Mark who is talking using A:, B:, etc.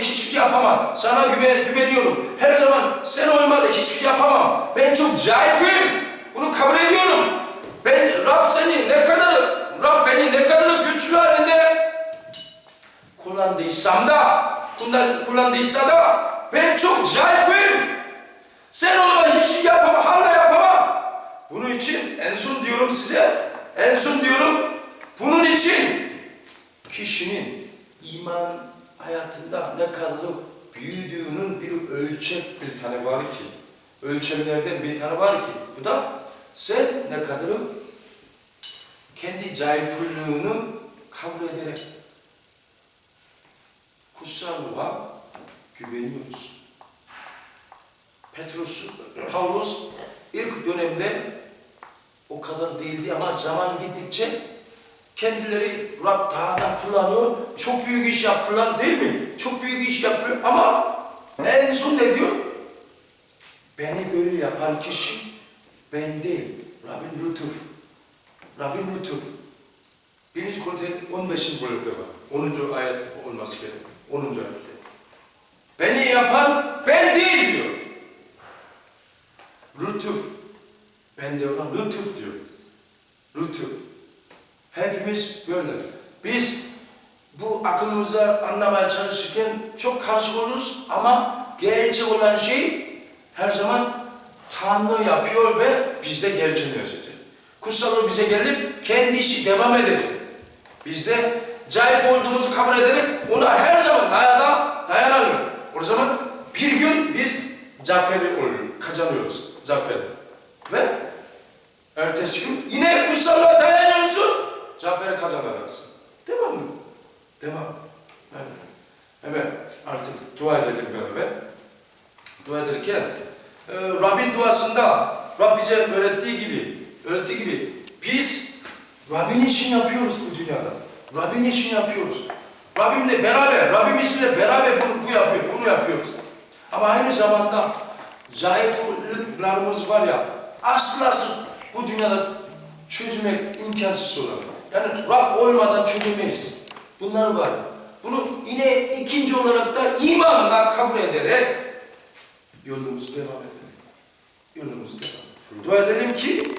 A: hiçbir şey yapamam. Sana güven, güveniyorum. Her zaman sen olmadı hiçbir şey yapamam. Ben çok zayıfım. Bunu kabul ediyorum. Ben Rab seni ne kadar, Rab beni ne kadar güçlü halinde kullandıysam da, kullan, kullandıysa da ben çok zayıfım. Sen olmadan hiçbir şey yapamam, hala yapamam. Bunun için en son diyorum size, en son diyorum bunun için kişinin iman hayatında ne kadar büyüdüğünün bir ölçek bir tane var ki, ölçemlerden bir tane var ki, bu da sen ne kadar kendi zayıflığını kabul ederek kutsallığa güveniyoruz. Petrus, Paulus ilk dönemde o kadar değildi ama zaman gittikçe kendileri Rab daha da kullanıyor. Çok büyük iş yaptılar değil mi? Çok büyük iş yaptılar ama en son ne diyor? Beni böyle yapan kişi ben değil. Rabbin lütuf. Rabbin lütuf. Birinci Korintiler 15. bölümde var. 10. ayet olması gerek. 10. ayette. Beni yapan ben değil diyor. Lütuf. Ben de ona lütuf diyor. Lütuf. Hepimiz böyle. Biz bu aklımıza anlamaya çalışırken çok karışık oluruz ama gerçek olan şey her zaman Tanrı yapıyor ve bizde gerçekleşecek. Kutsallığı bize gelip kendi işi devam edecek. Biz de zayıf olduğumuzu kabul ederek ona her zaman dayada dayanalım. O zaman bir gün biz zaferi oluyor, kazanıyoruz zaferi. Ve ertesi gün yine kutsallığa zaferi kazanacaksın. Devam mı? Devam. Evet. Evet, artık dua edelim beraber. Dua ederken, e, Rabbin duasında Rab bize öğrettiği gibi, öğrettiği gibi biz Rabbin işini yapıyoruz bu dünyada. Rabbin işini yapıyoruz. Rabbimle beraber, Rabbimizle beraber bunu, bu yapıyor, bunu yapıyoruz. Ama aynı zamanda zayıflıklarımız var ya, asla bu dünyada çözmek imkansız olan. Yani Rab olmadan çözemeyiz. Bunlar var. Bunu yine ikinci olarak da imanla kabul ederek yolumuzu devam edelim. Yolumuzu devam edelim. Dua edelim ki